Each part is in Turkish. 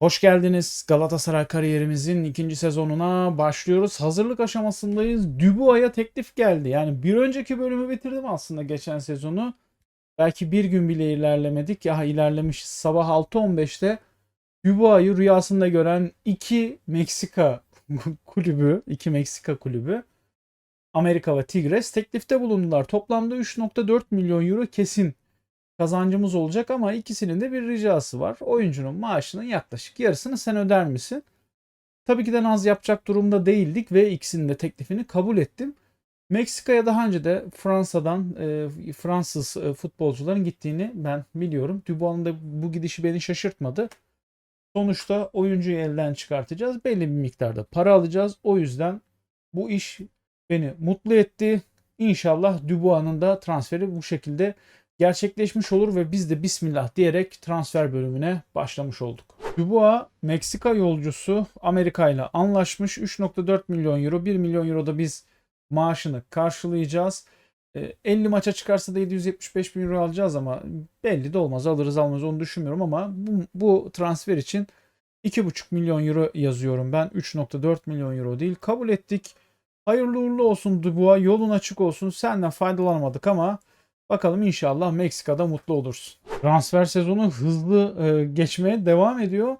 Hoş geldiniz. Galatasaray kariyerimizin ikinci sezonuna başlıyoruz. Hazırlık aşamasındayız. Dubois'a teklif geldi. Yani bir önceki bölümü bitirdim aslında geçen sezonu. Belki bir gün bile ilerlemedik. Ya ilerlemişiz. Sabah 6.15'te Dubois'u rüyasında gören iki Meksika kulübü, iki Meksika kulübü Amerika ve Tigres teklifte bulundular. Toplamda 3.4 milyon euro kesin kazancımız olacak ama ikisinin de bir ricası var. Oyuncunun maaşının yaklaşık yarısını sen öder misin? Tabii ki de naz yapacak durumda değildik ve ikisinin de teklifini kabul ettim. Meksika'ya daha önce de Fransa'dan e, Fransız e, futbolcuların gittiğini ben biliyorum. Dubois'un da bu gidişi beni şaşırtmadı. Sonuçta oyuncuyu elden çıkartacağız. Belli bir miktarda para alacağız. O yüzden bu iş beni mutlu etti. İnşallah Dubois'un da transferi bu şekilde gerçekleşmiş olur ve biz de bismillah diyerek transfer bölümüne başlamış olduk. Dubois Meksika yolcusu Amerika ile anlaşmış 3.4 milyon euro 1 milyon euro da biz maaşını karşılayacağız. E, 50 maça çıkarsa da 775 bin euro alacağız ama belli de olmaz alırız almaz onu düşünmüyorum ama bu, bu transfer için 2.5 milyon euro yazıyorum ben 3.4 milyon euro değil kabul ettik. Hayırlı uğurlu olsun Dubois yolun açık olsun senden faydalanamadık ama Bakalım inşallah Meksika'da mutlu olursun. Transfer sezonu hızlı e, geçmeye devam ediyor.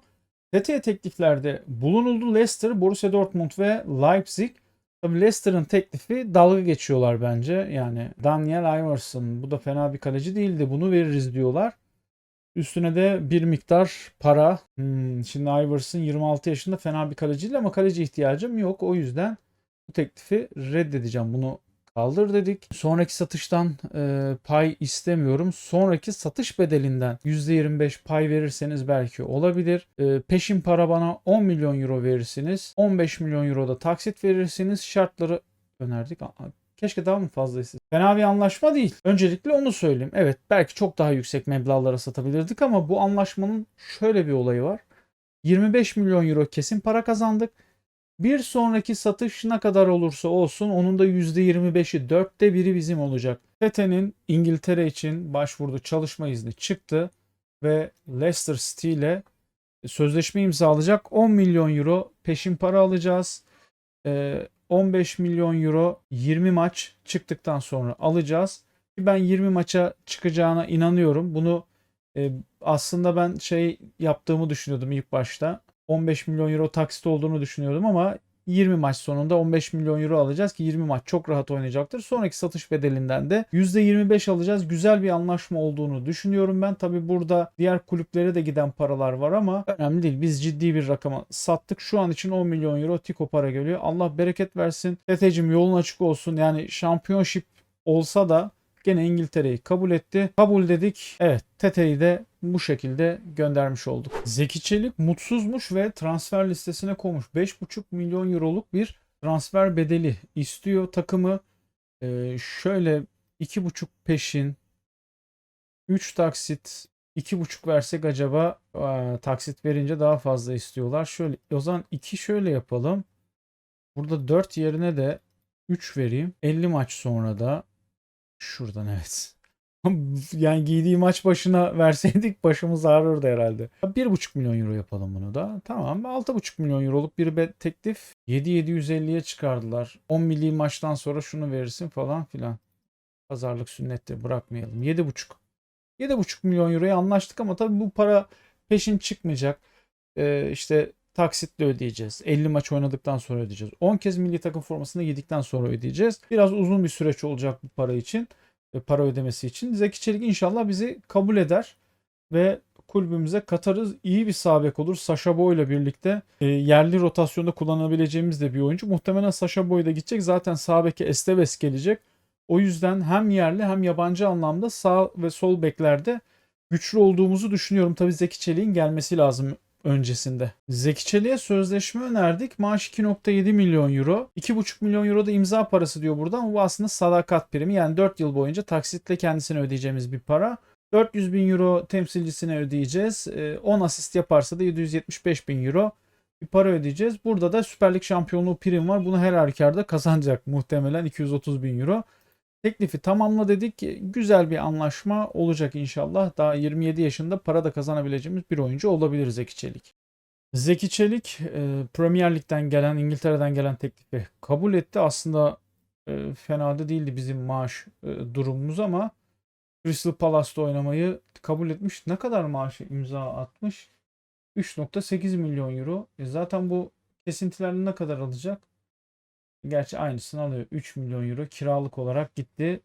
TT tekliflerde bulunuldu Leicester, Borussia Dortmund ve Leipzig. Tabi Leicester'ın teklifi dalga geçiyorlar bence. Yani Daniel Iverson bu da fena bir kaleci değildi. Bunu veririz diyorlar. Üstüne de bir miktar para. Hmm, şimdi Iverson 26 yaşında fena bir kaleci değil ama kaleci ihtiyacım yok. O yüzden bu teklifi reddedeceğim. Bunu kaldır dedik. Sonraki satıştan e, pay istemiyorum. Sonraki satış bedelinden %25 pay verirseniz belki olabilir. E, peşin para bana 10 milyon euro verirsiniz. 15 milyon euro da taksit verirsiniz. Şartları önerdik. Keşke daha mı fazla istesek? Fena bir anlaşma değil. Öncelikle onu söyleyeyim. Evet belki çok daha yüksek meblağlara satabilirdik ama bu anlaşmanın şöyle bir olayı var. 25 milyon euro kesin para kazandık. Bir sonraki satış ne kadar olursa olsun onun da %25'i dörtte biri bizim olacak. Tete'nin İngiltere için başvurdu çalışma izni çıktı ve Leicester City ile sözleşme imzalayacak 10 milyon euro peşin para alacağız. Ee, 15 milyon euro 20 maç çıktıktan sonra alacağız. Ben 20 maça çıkacağına inanıyorum. Bunu e, aslında ben şey yaptığımı düşünüyordum ilk başta. 15 milyon euro taksit olduğunu düşünüyordum ama 20 maç sonunda 15 milyon euro alacağız ki 20 maç çok rahat oynayacaktır. Sonraki satış bedelinden de %25 alacağız. Güzel bir anlaşma olduğunu düşünüyorum ben. Tabi burada diğer kulüplere de giden paralar var ama önemli değil. Biz ciddi bir rakama sattık. Şu an için 10 milyon euro Tiko para geliyor. Allah bereket versin. Tetecim yolun açık olsun. Yani şampiyonşip olsa da gene İngiltere'yi kabul etti. Kabul dedik. Evet Tete'yi de bu şekilde göndermiş olduk. Zeki Çelik mutsuzmuş ve transfer listesine koymuş. 5,5 milyon euroluk bir transfer bedeli istiyor takımı. Ee, şöyle 2,5 peşin 3 taksit 2,5 versek acaba aa, taksit verince daha fazla istiyorlar. Şöyle o zaman 2 şöyle yapalım. Burada 4 yerine de 3 vereyim. 50 maç sonra da şuradan evet. Yani giydiği maç başına verseydik başımız ağrırdı herhalde. 1,5 milyon euro yapalım bunu da. Tamam 6,5 milyon euroluk bir be- teklif. 7-750'ye çıkardılar. 10 milli maçtan sonra şunu verirsin falan filan. Pazarlık sünnette bırakmayalım. 7,5. 7,5 milyon euroya anlaştık ama tabii bu para peşin çıkmayacak. Ee, işte taksitle ödeyeceğiz. 50 maç oynadıktan sonra ödeyeceğiz. 10 kez milli takım formasını giydikten sonra ödeyeceğiz. Biraz uzun bir süreç olacak bu para için para ödemesi için. Zeki Çelik inşallah bizi kabul eder ve kulübümüze katarız. İyi bir sağ bek olur. Sasha Boy ile birlikte e, yerli rotasyonda kullanabileceğimiz de bir oyuncu. Muhtemelen Sasha Boy da gidecek. Zaten sağ beke Esteves gelecek. O yüzden hem yerli hem yabancı anlamda sağ ve sol beklerde güçlü olduğumuzu düşünüyorum. Tabii Zeki Çelik'in gelmesi lazım öncesinde. Zeki Çelik'e sözleşme önerdik. Maaş 2.7 milyon euro. 2.5 milyon euro da imza parası diyor burada ama bu aslında sadakat primi. Yani 4 yıl boyunca taksitle kendisine ödeyeceğimiz bir para. 400 bin euro temsilcisine ödeyeceğiz. Ee, 10 asist yaparsa da 775 bin euro bir para ödeyeceğiz. Burada da Süper Lig şampiyonluğu prim var. Bunu her halükarda kazanacak muhtemelen 230 bin euro. Teklifi tamamla dedik. Güzel bir anlaşma olacak inşallah. Daha 27 yaşında para da kazanabileceğimiz bir oyuncu olabilir Zeki Çelik. Zeki Çelik e, Premier Lig'den gelen, İngiltere'den gelen teklifi kabul etti. Aslında e, fena da değildi bizim maaş e, durumumuz ama Crystal Palace'da oynamayı kabul etmiş. Ne kadar maaşı imza atmış? 3.8 milyon euro. E zaten bu kesintilerle ne kadar alacak? Gerçi aynısını alıyor. 3 milyon euro kiralık olarak gitti.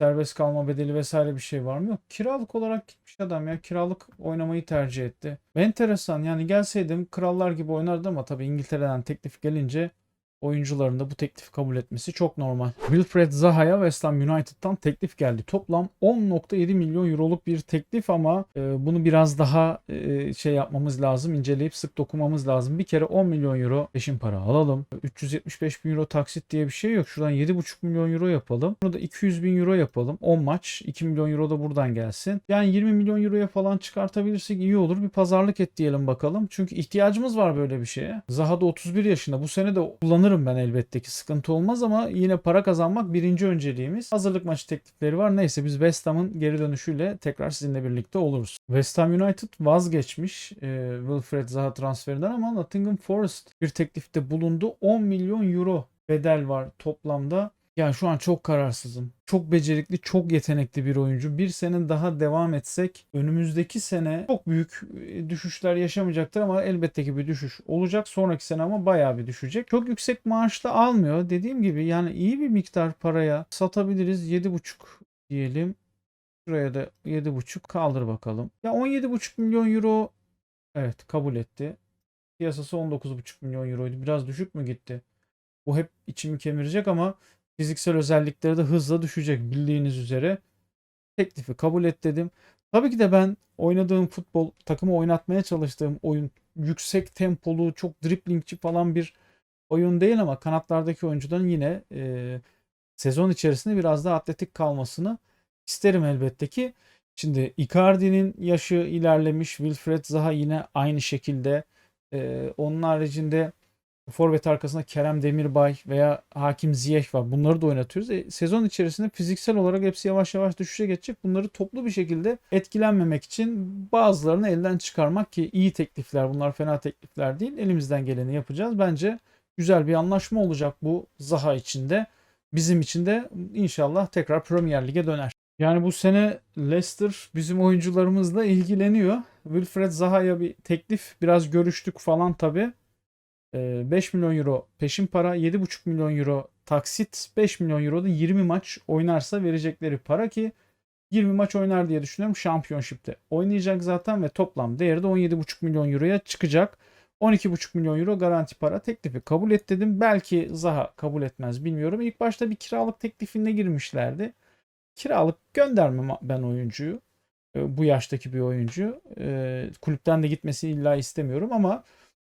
Serbest kalma bedeli vesaire bir şey var mı? Yok. Kiralık olarak gitmiş adam ya. Kiralık oynamayı tercih etti. Ve enteresan yani gelseydim krallar gibi oynardı ama tabii İngiltere'den teklif gelince oyuncuların da bu teklifi kabul etmesi çok normal. Wilfred Zaha'ya West Ham United'tan teklif geldi. Toplam 10.7 milyon euroluk bir teklif ama e, bunu biraz daha e, şey yapmamız lazım. inceleyip sık dokunmamız lazım. Bir kere 10 milyon euro peşin para alalım. 375 bin euro taksit diye bir şey yok. Şuradan 7.5 milyon euro yapalım. Bunu da 200 bin euro yapalım. 10 maç. 2 milyon euro da buradan gelsin. Yani 20 milyon euroya falan çıkartabilirsek iyi olur. Bir pazarlık et diyelim bakalım. Çünkü ihtiyacımız var böyle bir şeye. Zaha da 31 yaşında. Bu sene de kullanır kullanırım ben elbette ki sıkıntı olmaz ama yine para kazanmak birinci önceliğimiz. Hazırlık maçı teklifleri var. Neyse biz West Ham'ın geri dönüşüyle tekrar sizinle birlikte oluruz. West Ham United vazgeçmiş e, Wilfred Zaha transferinden ama Nottingham Forest bir teklifte bulundu. 10 milyon euro bedel var toplamda. Yani şu an çok kararsızım. Çok becerikli, çok yetenekli bir oyuncu. Bir sene daha devam etsek önümüzdeki sene çok büyük e, düşüşler yaşamayacaktır ama elbette ki bir düşüş olacak. Sonraki sene ama bayağı bir düşecek. Çok yüksek maaşta almıyor. Dediğim gibi yani iyi bir miktar paraya satabiliriz. 7,5 diyelim. Şuraya da 7,5 kaldır bakalım. Ya 17,5 milyon euro evet kabul etti. Piyasası 19,5 milyon euroydu. Biraz düşük mü gitti? Bu hep içimi kemirecek ama Fiziksel özellikleri de hızla düşecek bildiğiniz üzere. Teklifi kabul et dedim. Tabii ki de ben oynadığım futbol, takımı oynatmaya çalıştığım oyun yüksek tempolu, çok driplingçi falan bir oyun değil ama kanatlardaki oyuncuların yine e, sezon içerisinde biraz daha atletik kalmasını isterim elbette ki. Şimdi Icardi'nin yaşı ilerlemiş. Wilfred Zaha yine aynı şekilde. E, onun haricinde forvet arkasında Kerem Demirbay veya Hakim Ziyech var. Bunları da oynatıyoruz. E, sezon içerisinde fiziksel olarak hepsi yavaş yavaş düşüşe geçecek. Bunları toplu bir şekilde etkilenmemek için bazılarını elden çıkarmak ki iyi teklifler bunlar fena teklifler değil. Elimizden geleni yapacağız. Bence güzel bir anlaşma olacak bu Zaha içinde. Bizim için de inşallah tekrar Premier Lig'e döner. Yani bu sene Leicester bizim oyuncularımızla ilgileniyor. Wilfred Zaha'ya bir teklif biraz görüştük falan tabi. 5 milyon euro peşin para, 7,5 milyon euro taksit, 5 milyon euro da 20 maç oynarsa verecekleri para ki 20 maç oynar diye düşünüyorum şampiyonşipte. Oynayacak zaten ve toplam değeri de 17,5 milyon euroya çıkacak. 12,5 milyon euro garanti para teklifi kabul et dedim. Belki Zaha kabul etmez bilmiyorum. İlk başta bir kiralık teklifine girmişlerdi. Kiralık göndermem ben oyuncuyu. Bu yaştaki bir oyuncu. Kulüpten de gitmesi illa istemiyorum ama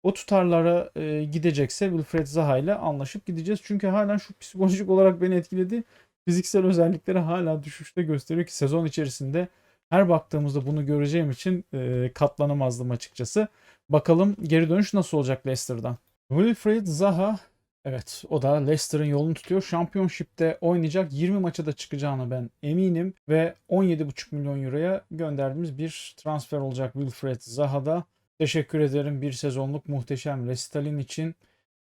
o tutarlara e, gidecekse Wilfred Zaha ile anlaşıp gideceğiz. Çünkü hala şu psikolojik olarak beni etkiledi. Fiziksel özellikleri hala düşüşte gösteriyor ki sezon içerisinde her baktığımızda bunu göreceğim için e, katlanamazdım açıkçası. Bakalım geri dönüş nasıl olacak Leicester'dan. Wilfred Zaha evet o da Leicester'ın yolunu tutuyor. Şampiyonship'te oynayacak 20 maça da çıkacağını ben eminim ve 17,5 milyon euroya gönderdiğimiz bir transfer olacak Wilfred Zaha'da. Teşekkür ederim bir sezonluk muhteşem Restalin için.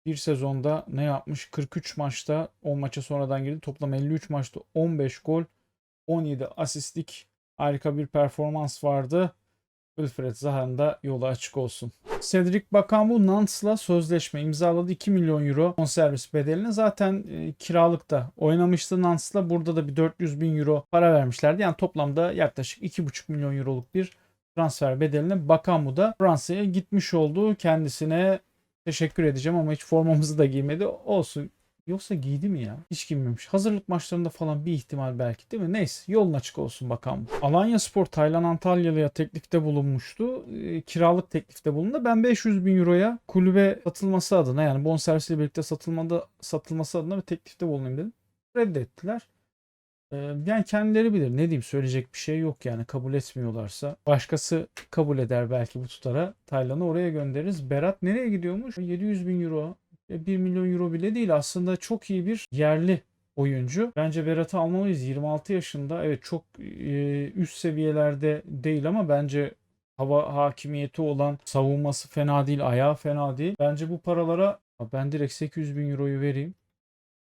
Bir sezonda ne yapmış? 43 maçta 10 maça sonradan girdi. Toplam 53 maçta 15 gol, 17 asistlik harika bir performans vardı. Wilfred Zaha'nın da yolu açık olsun. Cedric Bakambu Nantz'la sözleşme imzaladı. 2 milyon euro bonservis bedelini zaten e, kiralıkta oynamıştı Nantz'la. Burada da bir 400 bin euro para vermişlerdi. Yani toplamda yaklaşık 2,5 milyon euroluk bir transfer bedeline Bakamu da Fransa'ya gitmiş oldu. Kendisine teşekkür edeceğim ama hiç formamızı da giymedi. Olsun. Yoksa giydi mi ya? Hiç giymemiş. Hazırlık maçlarında falan bir ihtimal belki değil mi? Neyse yolun açık olsun bakalım. Alanya Spor Taylan Antalyalı'ya teklifte bulunmuştu. E, kiralık teklifte bulundu. Ben 500 bin euroya kulübe satılması adına yani bonservisiyle birlikte satılmada, satılması adına bir teklifte bulunayım dedim. Reddettiler. Yani kendileri bilir. Ne diyeyim söyleyecek bir şey yok yani kabul etmiyorlarsa. Başkası kabul eder belki bu tutara. Taylan'ı oraya göndeririz. Berat nereye gidiyormuş? 700 bin euro. 1 milyon euro bile değil. Aslında çok iyi bir yerli oyuncu. Bence Berat'ı almalıyız. 26 yaşında. Evet çok üst seviyelerde değil ama bence hava hakimiyeti olan savunması fena değil, ayağı fena değil. Bence bu paralara ben direkt 800 bin euroyu vereyim.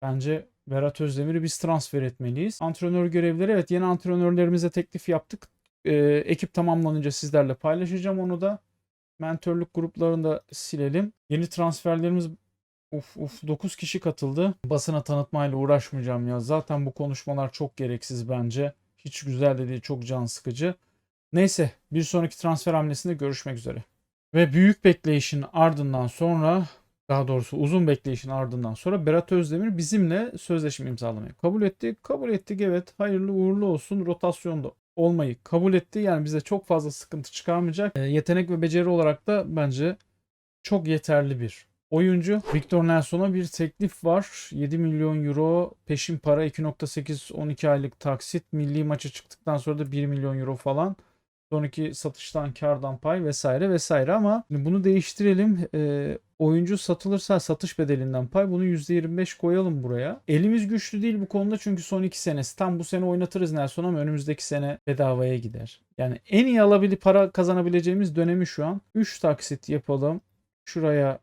Bence Berat Özdemir'i biz transfer etmeliyiz. Antrenör görevleri evet yeni antrenörlerimize teklif yaptık. Ee, ekip tamamlanınca sizlerle paylaşacağım onu da. Mentörlük gruplarını da silelim. Yeni transferlerimiz Uf uf 9 kişi katıldı. Basına tanıtmayla uğraşmayacağım ya. Zaten bu konuşmalar çok gereksiz bence. Hiç güzel de değil, çok can sıkıcı. Neyse, bir sonraki transfer hamlesinde görüşmek üzere. Ve büyük bekleyişin ardından sonra, daha doğrusu uzun bekleyişin ardından sonra Berat Özdemir bizimle sözleşme imzalamayı kabul etti. Kabul ettik evet. Hayırlı uğurlu olsun. Rotasyonda olmayı kabul etti. Yani bize çok fazla sıkıntı çıkarmayacak. E, yetenek ve beceri olarak da bence çok yeterli bir oyuncu. Victor Nelson'a bir teklif var. 7 milyon euro peşin para 2.8 12 aylık taksit. Milli maça çıktıktan sonra da 1 milyon euro falan. Sonraki satıştan kardan pay vesaire vesaire ama bunu değiştirelim. E, oyuncu satılırsa satış bedelinden pay bunu %25 koyalım buraya. Elimiz güçlü değil bu konuda çünkü son 2 senesi tam bu sene oynatırız Nelson ama önümüzdeki sene bedavaya gider. Yani en iyi alabili para kazanabileceğimiz dönemi şu an. 3 taksit yapalım. Şuraya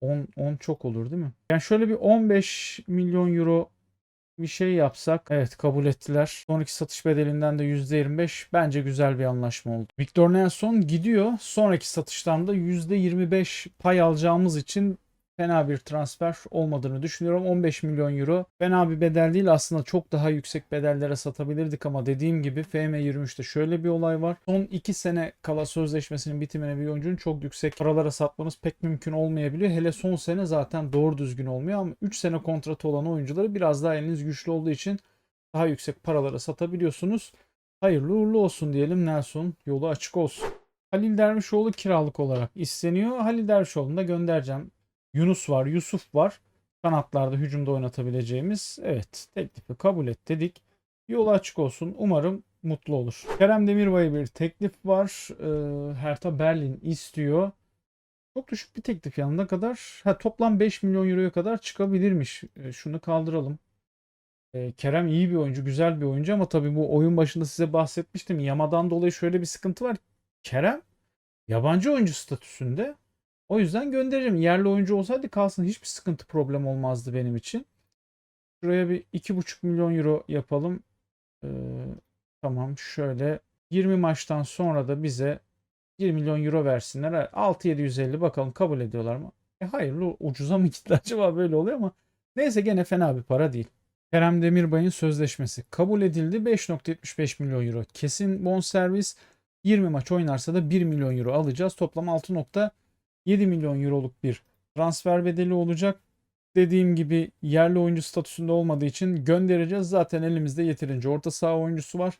10 10 çok olur değil mi? Yani şöyle bir 15 milyon euro bir şey yapsak evet kabul ettiler. Sonraki satış bedelinden de %25 bence güzel bir anlaşma oldu. Victor Nelson gidiyor. Sonraki satıştan da %25 pay alacağımız için fena bir transfer olmadığını düşünüyorum. 15 milyon euro fena bir bedel değil. Aslında çok daha yüksek bedellere satabilirdik ama dediğim gibi FM23'te şöyle bir olay var. Son 2 sene kala sözleşmesinin bitimine bir oyuncunun çok yüksek paralara satmanız pek mümkün olmayabiliyor. Hele son sene zaten doğru düzgün olmuyor ama 3 sene kontratı olan oyuncuları biraz daha eliniz güçlü olduğu için daha yüksek paralara satabiliyorsunuz. Hayırlı uğurlu olsun diyelim Nelson. Yolu açık olsun. Halil Dervişoğlu kiralık olarak isteniyor. Halil Dervişoğlu'nu da göndereceğim. Yunus var, Yusuf var. Kanatlarda hücumda oynatabileceğimiz. Evet teklifi kabul et dedik. Yolu açık olsun. Umarım mutlu olur. Kerem Demirbay'a bir teklif var. Ee, Hertha Berlin istiyor. Çok düşük bir teklif yanına kadar. Ha, toplam 5 milyon euroya kadar çıkabilirmiş. Ee, şunu kaldıralım. Ee, Kerem iyi bir oyuncu, güzel bir oyuncu ama tabii bu oyun başında size bahsetmiştim. Yamadan dolayı şöyle bir sıkıntı var. Kerem yabancı oyuncu statüsünde. O yüzden göndereceğim. Yerli oyuncu olsaydı kalsın hiçbir sıkıntı problem olmazdı benim için. Şuraya bir 2,5 milyon euro yapalım. Ee, tamam şöyle 20 maçtan sonra da bize 1 milyon euro versinler. 6-750 bakalım kabul ediyorlar mı? E hayırlı ucuza mı gitti acaba böyle oluyor ama neyse gene fena bir para değil. Kerem Demirbay'ın sözleşmesi kabul edildi. 5.75 milyon euro kesin bonservis. 20 maç oynarsa da 1 milyon euro alacağız. Toplam 6. 7 milyon euroluk bir transfer bedeli olacak. Dediğim gibi yerli oyuncu statüsünde olmadığı için göndereceğiz. Zaten elimizde yeterince orta saha oyuncusu var.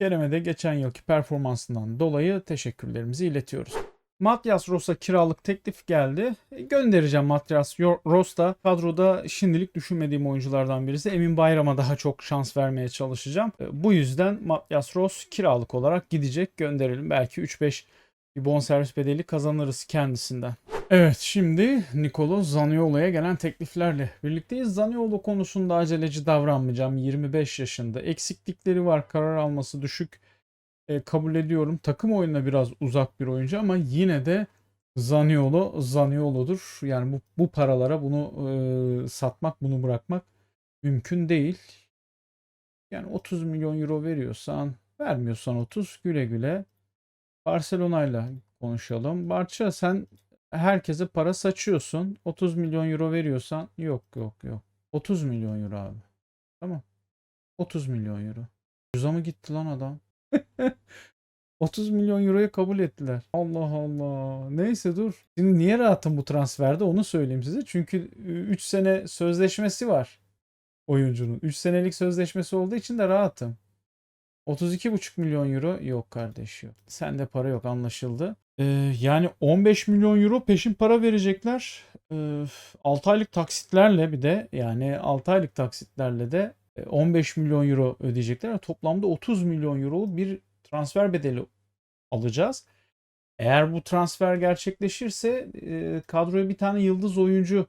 Kerem'e de geçen yılki performansından dolayı teşekkürlerimizi iletiyoruz. Matyas Ros'a kiralık teklif geldi. E, göndereceğim Matyas Ros da kadroda şimdilik düşünmediğim oyunculardan birisi. Emin Bayram'a daha çok şans vermeye çalışacağım. E, bu yüzden Matyas Ros kiralık olarak gidecek. Gönderelim. Belki 3-5 bir bonservis bedeli kazanırız kendisinden. Evet şimdi Nicolo Zaniolo'ya gelen tekliflerle birlikteyiz. Zaniolo konusunda aceleci davranmayacağım. 25 yaşında. Eksiklikleri var. Karar alması düşük. E, kabul ediyorum. Takım oyununa biraz uzak bir oyuncu ama yine de Zaniolo Zaniolo'dur. Yani bu, bu paralara bunu e, satmak, bunu bırakmak mümkün değil. Yani 30 milyon euro veriyorsan, vermiyorsan 30 güle güle Barcelona'yla konuşalım. Barça sen herkese para saçıyorsun. 30 milyon euro veriyorsan yok yok yok. 30 milyon euro abi. Tamam. 30 milyon euro. Ucuza mı gitti lan adam? 30 milyon euroya kabul ettiler. Allah Allah. Neyse dur. Şimdi niye rahatım bu transferde onu söyleyeyim size. Çünkü 3 sene sözleşmesi var oyuncunun. 3 senelik sözleşmesi olduğu için de rahatım. 32,5 milyon euro yok kardeş yok. Sende para yok anlaşıldı. Ee, yani 15 milyon euro peşin para verecekler. Ee, 6 aylık taksitlerle bir de yani 6 aylık taksitlerle de 15 e, milyon euro ödeyecekler. Toplamda 30 milyon euro bir transfer bedeli alacağız. Eğer bu transfer gerçekleşirse e, kadroya bir tane yıldız oyuncu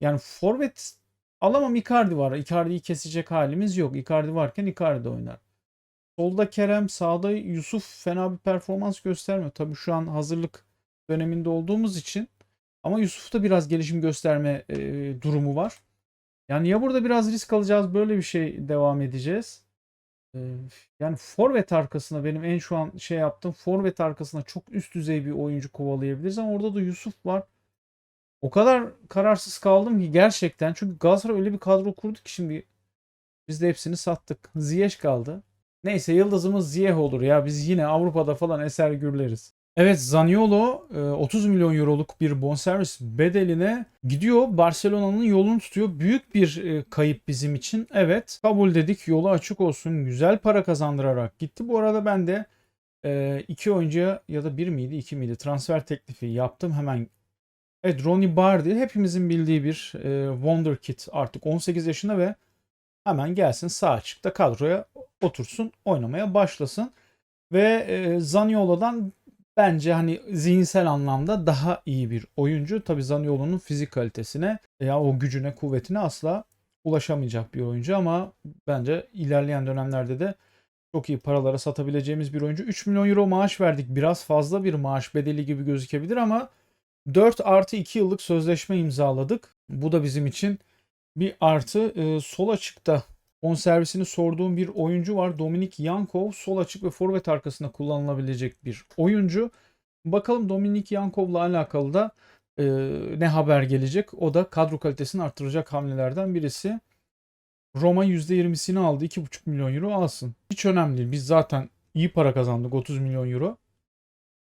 yani forvet alamam Icardi var. Icardi'yi kesecek halimiz yok. Icardi varken Icardi oynar. Solda Kerem, sağda Yusuf fena bir performans göstermiyor. Tabii şu an hazırlık döneminde olduğumuz için. Ama Yusuf'ta biraz gelişim gösterme e, durumu var. Yani ya burada biraz risk alacağız böyle bir şey devam edeceğiz. E, yani forvet arkasına benim en şu an şey yaptığım forvet arkasına çok üst düzey bir oyuncu kovalayabiliriz ama orada da Yusuf var. O kadar kararsız kaldım ki gerçekten. Çünkü Galatasaray öyle bir kadro kurdu ki şimdi biz de hepsini sattık. Ziyech kaldı. Neyse yıldızımız Ziyech olur ya. Biz yine Avrupa'da falan eser gürleriz. Evet Zaniolo e, 30 milyon euroluk bir bonservis bedeline gidiyor. Barcelona'nın yolunu tutuyor. Büyük bir e, kayıp bizim için. Evet kabul dedik yolu açık olsun. Güzel para kazandırarak gitti. Bu arada ben de e, iki oyuncuya ya da bir miydi iki miydi transfer teklifi yaptım. Hemen Evet Ronnie Bardi hepimizin bildiği bir e, wonderkid artık 18 yaşında ve hemen gelsin sağ açıkta kadroya otursun oynamaya başlasın. Ve e, Zaniolo'dan bence hani zihinsel anlamda daha iyi bir oyuncu. Tabii Zaniolo'nun fizik kalitesine veya o gücüne kuvvetine asla ulaşamayacak bir oyuncu ama bence ilerleyen dönemlerde de çok iyi paralara satabileceğimiz bir oyuncu. 3 milyon euro maaş verdik. Biraz fazla bir maaş bedeli gibi gözükebilir ama 4 artı 2 yıllık sözleşme imzaladık. Bu da bizim için bir artı. Ee, sol açıkta servisini sorduğum bir oyuncu var. Dominik Yankov sol açık ve forvet arkasında kullanılabilecek bir oyuncu. Bakalım Dominik Yankov'la alakalı da e, ne haber gelecek? O da kadro kalitesini arttıracak hamlelerden birisi. Roma %20'sini aldı. 2,5 milyon euro alsın. Hiç önemli değil. Biz zaten iyi para kazandık. 30 milyon euro.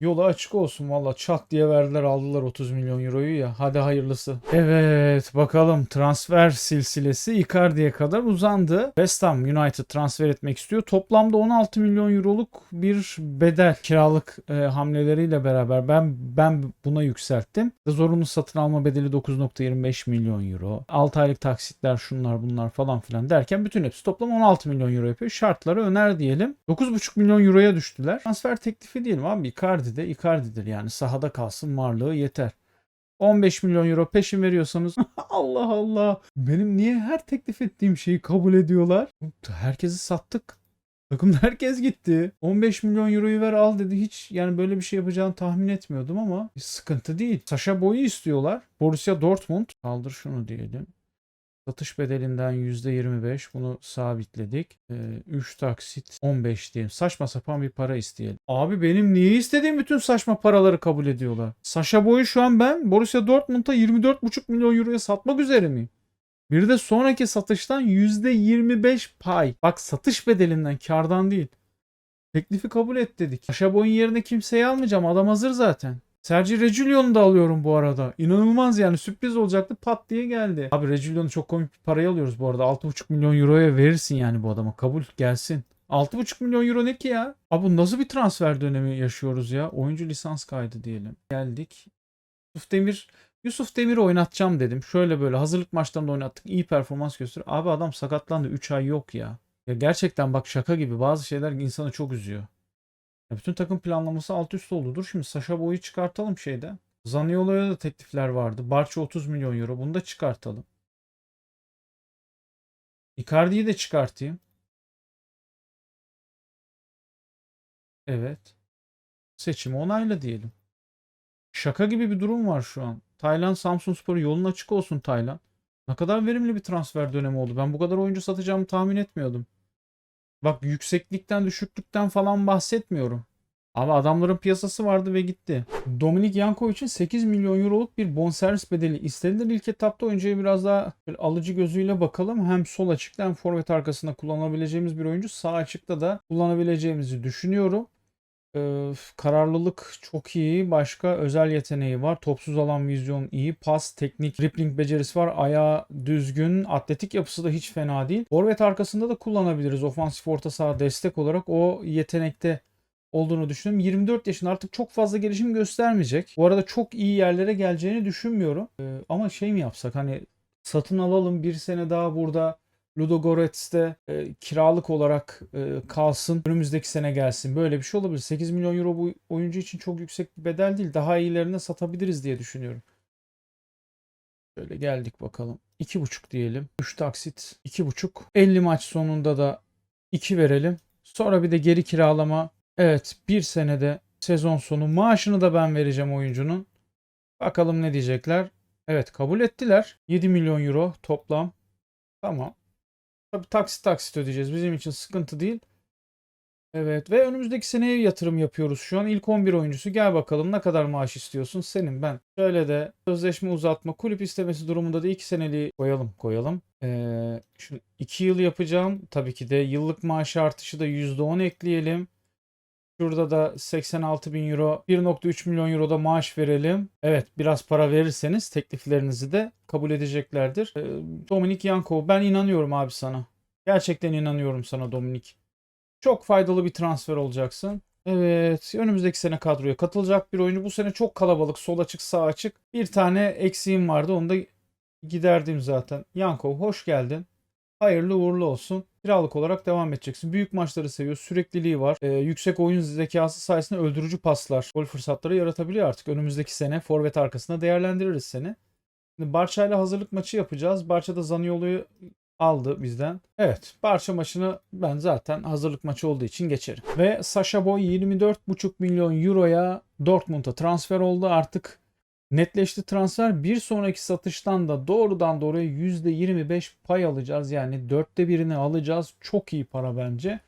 Yolu açık olsun valla çat diye verdiler aldılar 30 milyon euroyu ya. Hadi hayırlısı. Evet bakalım transfer silsilesi Icardi'ye kadar uzandı. West Ham United transfer etmek istiyor. Toplamda 16 milyon euroluk bir bedel kiralık e, hamleleriyle beraber ben ben buna yükselttim. Zorunlu satın alma bedeli 9.25 milyon euro. 6 aylık taksitler şunlar bunlar falan filan derken bütün hepsi toplam 16 milyon euro yapıyor. Şartları öner diyelim. 9.5 milyon euroya düştüler. Transfer teklifi diyelim abi Icardi de Icardi'dir yani sahada kalsın varlığı yeter. 15 milyon euro peşin veriyorsanız Allah Allah benim niye her teklif ettiğim şeyi kabul ediyorlar? Herkesi sattık. Takımda herkes gitti. 15 milyon euroyu ver al dedi. Hiç yani böyle bir şey yapacağını tahmin etmiyordum ama sıkıntı değil. Sasha Boy'u istiyorlar. Borussia Dortmund. Kaldır şunu diyelim. Satış bedelinden %25 bunu sabitledik. Ee, 3 taksit 15 diyelim. Saçma sapan bir para isteyelim. Abi benim niye istediğim bütün saçma paraları kabul ediyorlar. Sasha Boy'u şu an ben Borussia Dortmund'a 24,5 milyon euroya satmak üzere miyim? Bir de sonraki satıştan %25 pay. Bak satış bedelinden kardan değil. Teklifi kabul et dedik. Sasha Boy'un yerine kimseyi almayacağım. Adam hazır zaten. Sergi Reguilon'u da alıyorum bu arada. İnanılmaz yani sürpriz olacaktı pat diye geldi. Abi Reguilon'u çok komik bir paraya alıyoruz bu arada. 6,5 milyon euroya verirsin yani bu adama. Kabul gelsin. 6,5 milyon euro ne ki ya? Abi nasıl bir transfer dönemi yaşıyoruz ya? Oyuncu lisans kaydı diyelim. Geldik. Yusuf Demir Yusuf Demir'i oynatacağım dedim. Şöyle böyle hazırlık maçlarında oynattık. İyi performans göster. Abi adam sakatlandı. 3 ay yok ya. Ya gerçekten bak şaka gibi bazı şeyler insanı çok üzüyor. Ya bütün takım planlaması alt üst oldu. Dur şimdi Sasha Boy'u çıkartalım şeyde. Zaniolo'ya da teklifler vardı. Barça 30 milyon euro. Bunu da çıkartalım. Icardi'yi de çıkartayım. Evet. Seçimi onayla diyelim. Şaka gibi bir durum var şu an. Taylan Samsunspor yolun açık olsun Taylan. Ne kadar verimli bir transfer dönemi oldu. Ben bu kadar oyuncu satacağımı tahmin etmiyordum. Bak yükseklikten düşüklükten falan bahsetmiyorum. Ama adamların piyasası vardı ve gitti. Dominik Yanko için 8 milyon euroluk bir bonservis bedeli istediler. İlk etapta oyuncuya biraz daha alıcı gözüyle bakalım. Hem sol açıkta hem forvet arkasında kullanabileceğimiz bir oyuncu. Sağ açıkta da kullanabileceğimizi düşünüyorum. Ee, kararlılık çok iyi. Başka özel yeteneği var. Topsuz alan vizyon iyi. Pas, teknik, dribbling becerisi var. Ayağı düzgün. Atletik yapısı da hiç fena değil. Forvet arkasında da kullanabiliriz. Ofansif orta saha destek olarak o yetenekte olduğunu düşünüyorum. 24 yaşında artık çok fazla gelişim göstermeyecek. Bu arada çok iyi yerlere geleceğini düşünmüyorum. Ee, ama şey mi yapsak hani satın alalım bir sene daha burada Ludogorets'te e, kiralık olarak e, kalsın. Önümüzdeki sene gelsin. Böyle bir şey olabilir. 8 milyon euro bu oyuncu için çok yüksek bir bedel değil. Daha iyilerine satabiliriz diye düşünüyorum. Şöyle geldik bakalım. 2,5 diyelim. 3 taksit 2,5. 50 maç sonunda da 2 verelim. Sonra bir de geri kiralama. Evet bir senede sezon sonu maaşını da ben vereceğim oyuncunun. Bakalım ne diyecekler. Evet kabul ettiler. 7 milyon euro toplam. Tamam. Tabii taksit taksit ödeyeceğiz. Bizim için sıkıntı değil. Evet ve önümüzdeki seneye yatırım yapıyoruz şu an. İlk 11 oyuncusu gel bakalım ne kadar maaş istiyorsun? Senin ben. Şöyle de sözleşme uzatma kulüp istemesi durumunda da 2 seneliği koyalım koyalım. Ee, şu 2 yıl yapacağım. Tabii ki de yıllık maaş artışı da %10 ekleyelim. Şurada da 86 bin euro 1.3 milyon euro da maaş verelim. Evet biraz para verirseniz tekliflerinizi de kabul edeceklerdir. Ee, Dominik Yankov ben inanıyorum abi sana. Gerçekten inanıyorum sana Dominik. Çok faydalı bir transfer olacaksın. Evet, önümüzdeki sene kadroya katılacak bir oyuncu. Bu sene çok kalabalık, sol açık, sağ açık. Bir tane eksiğim vardı, onu da giderdim zaten. Yankov hoş geldin. Hayırlı uğurlu olsun. Kiralık olarak devam edeceksin. Büyük maçları seviyor. Sürekliliği var. Ee, yüksek oyun zekası sayesinde öldürücü paslar, gol fırsatları yaratabiliyor artık. Önümüzdeki sene forvet arkasında değerlendiririz seni. Şimdi Barça ile hazırlık maçı yapacağız. Barça da Zaniolo'yu aldı bizden. Evet Barça maçını ben zaten hazırlık maçı olduğu için geçerim. Ve Sasha Boy 24,5 milyon euroya Dortmund'a transfer oldu. Artık netleşti transfer. Bir sonraki satıştan da doğrudan doğruya %25 pay alacağız. Yani dörtte birini alacağız. Çok iyi para bence.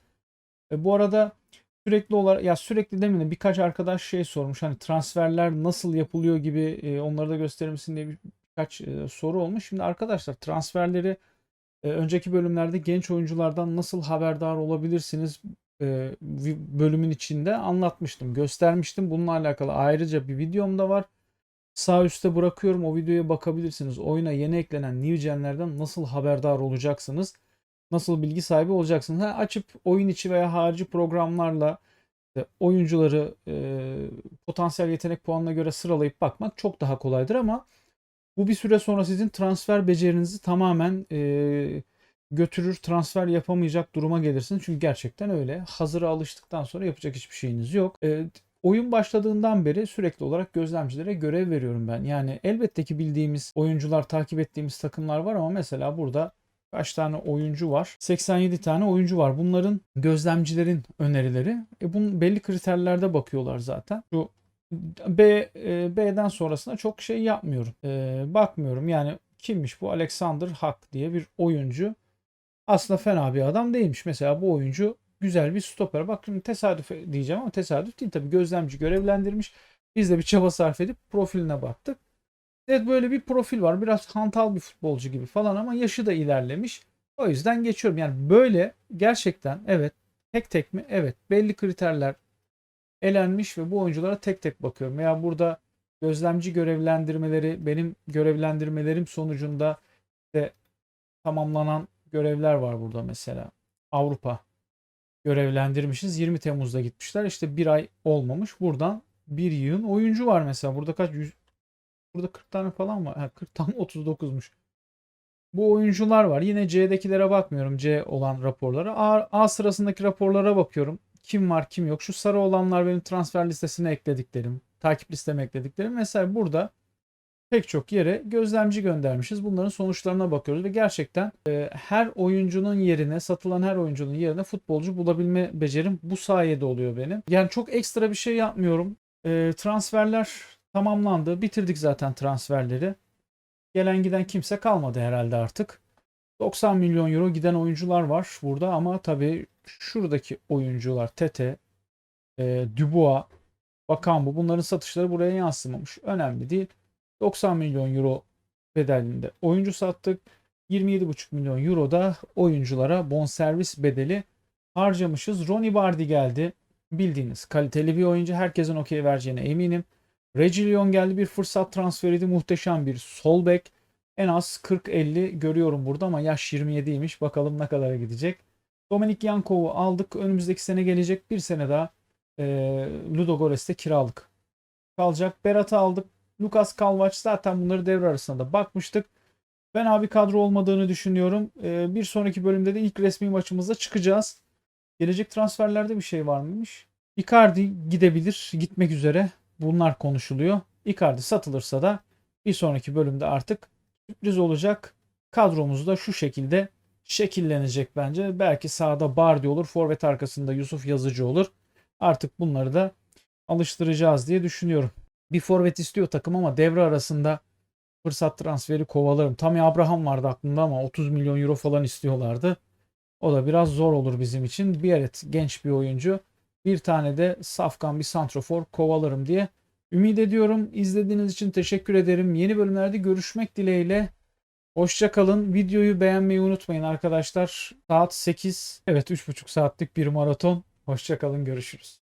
E, bu arada sürekli olarak ya sürekli demeyeyim de birkaç arkadaş şey sormuş. Hani transferler nasıl yapılıyor gibi e, onları da gösterir misin diye bir- birkaç e, soru olmuş. Şimdi arkadaşlar transferleri e, önceki bölümlerde genç oyunculardan nasıl haberdar olabilirsiniz e, bölümün içinde anlatmıştım, göstermiştim. Bununla alakalı ayrıca bir videom da var. Sağ üstte bırakıyorum. O videoya bakabilirsiniz. Oyuna yeni eklenen New Gen'lerden nasıl haberdar olacaksınız? Nasıl bilgi sahibi olacaksınız? Ha, açıp oyun içi veya harici programlarla işte oyuncuları e, potansiyel yetenek puanına göre sıralayıp bakmak çok daha kolaydır ama bu bir süre sonra sizin transfer becerinizi tamamen e, götürür, transfer yapamayacak duruma gelirsiniz. Çünkü gerçekten öyle. Hazıra alıştıktan sonra yapacak hiçbir şeyiniz yok. E, oyun başladığından beri sürekli olarak gözlemcilere görev veriyorum ben. Yani elbette ki bildiğimiz oyuncular, takip ettiğimiz takımlar var ama mesela burada kaç tane oyuncu var? 87 tane oyuncu var. Bunların gözlemcilerin önerileri. E bunun belli kriterlerde bakıyorlar zaten. Şu B e, B'den sonrasında çok şey yapmıyorum. E, bakmıyorum. Yani kimmiş bu Alexander Hack diye bir oyuncu. Aslında fena bir adam değilmiş. Mesela bu oyuncu güzel bir stoper. Bak şimdi tesadüf diyeceğim ama tesadüf değil tabii. Gözlemci görevlendirmiş. Biz de bir çaba sarf edip profiline baktık. Evet böyle bir profil var. Biraz hantal bir futbolcu gibi falan ama yaşı da ilerlemiş. O yüzden geçiyorum. Yani böyle gerçekten evet tek tek mi? Evet belli kriterler elenmiş ve bu oyunculara tek tek bakıyorum. Veya burada gözlemci görevlendirmeleri benim görevlendirmelerim sonucunda de tamamlanan görevler var burada mesela. Avrupa görevlendirmişiz. 20 Temmuz'da gitmişler. İşte bir ay olmamış. Buradan bir yığın oyuncu var mesela. Burada kaç? Yüz, burada 40 tane falan var. Ha, 40 tane 39'muş. Bu oyuncular var. Yine C'dekilere bakmıyorum. C olan raporlara. A, A sırasındaki raporlara bakıyorum. Kim var kim yok. Şu sarı olanlar benim transfer listesine eklediklerim. Takip listeme eklediklerim. Mesela burada pek çok yere gözlemci göndermişiz. Bunların sonuçlarına bakıyoruz ve gerçekten e, her oyuncunun yerine, satılan her oyuncunun yerine futbolcu bulabilme becerim bu sayede oluyor benim. Yani çok ekstra bir şey yapmıyorum. E, transferler tamamlandı. Bitirdik zaten transferleri. Gelen giden kimse kalmadı herhalde artık. 90 milyon euro giden oyuncular var burada ama tabii şuradaki oyuncular Tete, e, Dubois, Bakambu bunların satışları buraya yansımamış. Önemli değil. 90 milyon euro bedelinde oyuncu sattık. 27,5 milyon euro da oyunculara bonservis bedeli harcamışız. Ronnie Bardi geldi. Bildiğiniz kaliteli bir oyuncu. Herkesin okey vereceğine eminim. Reguilon geldi bir fırsat transferiydi. Muhteşem bir sol bek. En az 40-50 görüyorum burada ama yaş 27'ymiş. Bakalım ne kadara gidecek. Dominik Yankov'u aldık. Önümüzdeki sene gelecek. Bir sene daha e, Ludogorets'te kiralık kalacak. Berat'ı aldık. Lucas Kalvaç zaten bunları devre arasında da bakmıştık. Ben abi kadro olmadığını düşünüyorum. E, bir sonraki bölümde de ilk resmi maçımızda çıkacağız. Gelecek transferlerde bir şey var mıymış? Icardi gidebilir. Gitmek üzere. Bunlar konuşuluyor. Icardi satılırsa da bir sonraki bölümde artık sürpriz olacak. Kadromuzu da şu şekilde şekillenecek bence. Belki sağda Bardi olur, forvet arkasında Yusuf Yazıcı olur. Artık bunları da alıştıracağız diye düşünüyorum. Bir forvet istiyor takım ama devre arasında fırsat transferi kovalarım. Tammy Abraham vardı aklımda ama 30 milyon euro falan istiyorlardı. O da biraz zor olur bizim için. Bir evet genç bir oyuncu. Bir tane de safkan bir santrofor kovalarım diye ümit ediyorum. İzlediğiniz için teşekkür ederim. Yeni bölümlerde görüşmek dileğiyle. Hoşça kalın. Videoyu beğenmeyi unutmayın arkadaşlar. Saat 8. Evet 3,5 saatlik bir maraton. Hoşça kalın. Görüşürüz.